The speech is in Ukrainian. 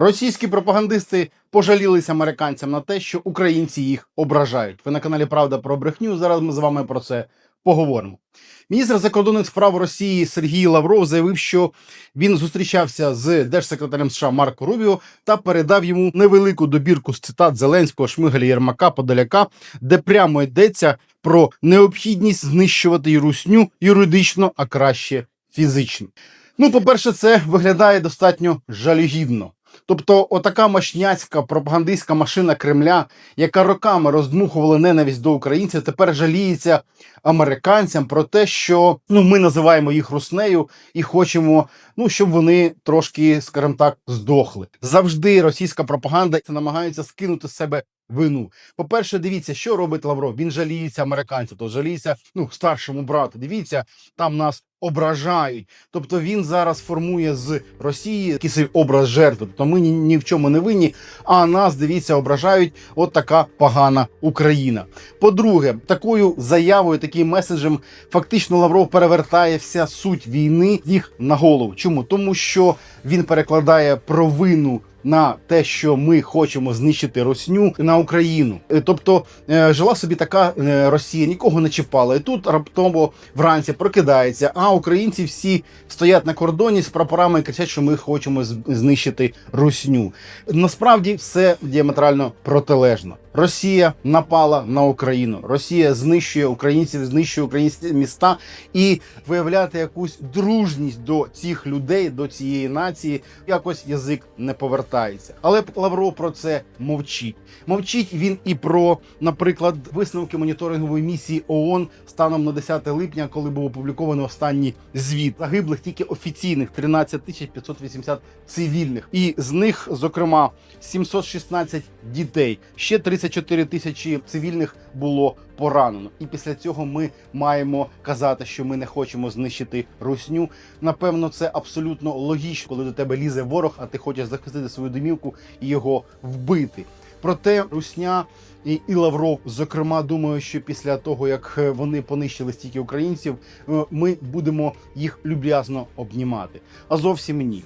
Російські пропагандисти пожалілися американцям на те, що українці їх ображають. Ви на каналі Правда про брехню. Зараз ми з вами про це поговоримо. Міністр закордонних справ Росії Сергій Лавров заявив, що він зустрічався з держсекретарем США Марко Рубіо та передав йому невелику добірку з цитат Зеленського, Шмигаля, Єрмака, Подоляка, де прямо йдеться про необхідність знищувати русню юридично, а краще фізично. Ну, по-перше, це виглядає достатньо жалюгідно. Тобто, отака мощняцька пропагандистська машина Кремля, яка роками роздмухувала ненависть до українців, тепер жаліється американцям про те, що ну ми називаємо їх руснею і хочемо, ну щоб вони трошки, скажімо так, здохли. Завжди російська пропаганда намагається скинути з себе вину. По-перше, дивіться, що робить Лавров. Він жаліється американцям, то жаліється ну старшому брату. Дивіться, там нас ображають. Тобто він зараз формує з Росії якийсь образ жертви. Тобто ми ні, ні в чому не винні. А нас дивіться, ображають. От така погана Україна. По-друге, такою заявою, таким меседжем, фактично Лавров перевертає вся суть війни їх на голову. Чому? Тому що він перекладає провину. На те, що ми хочемо знищити Росню на Україну, Е, тобто е, жила собі така е, Росія, нікого не чіпала, і тут раптово вранці прокидається. А українці всі стоять на кордоні з прапорами і кричать, що ми хочемо знищити Русню. Насправді все діаметрально протилежно. Росія напала на Україну. Росія знищує українців, знищує українські міста і виявляти якусь дружність до цих людей, до цієї нації, якось язик не повертається. Але Лавров про це мовчить. Мовчить він і про, наприклад, висновки моніторингової місії ООН станом на 10 липня, коли був опублікований останній звіт загиблих тільки офіційних 13 тисяч 580 цивільних, і з них, зокрема, 716 дітей. Ще 34 тисячі цивільних було поранено. І після цього ми маємо казати, що ми не хочемо знищити русню. Напевно, це абсолютно логічно, коли до тебе лізе ворог, а ти хочеш захистити свою домівку і його вбити. Проте Русня і, і Лавров, зокрема, думаю, що після того як е, вони понищили стільки українців, е, ми будемо їх люб'язно обнімати. А зовсім ні.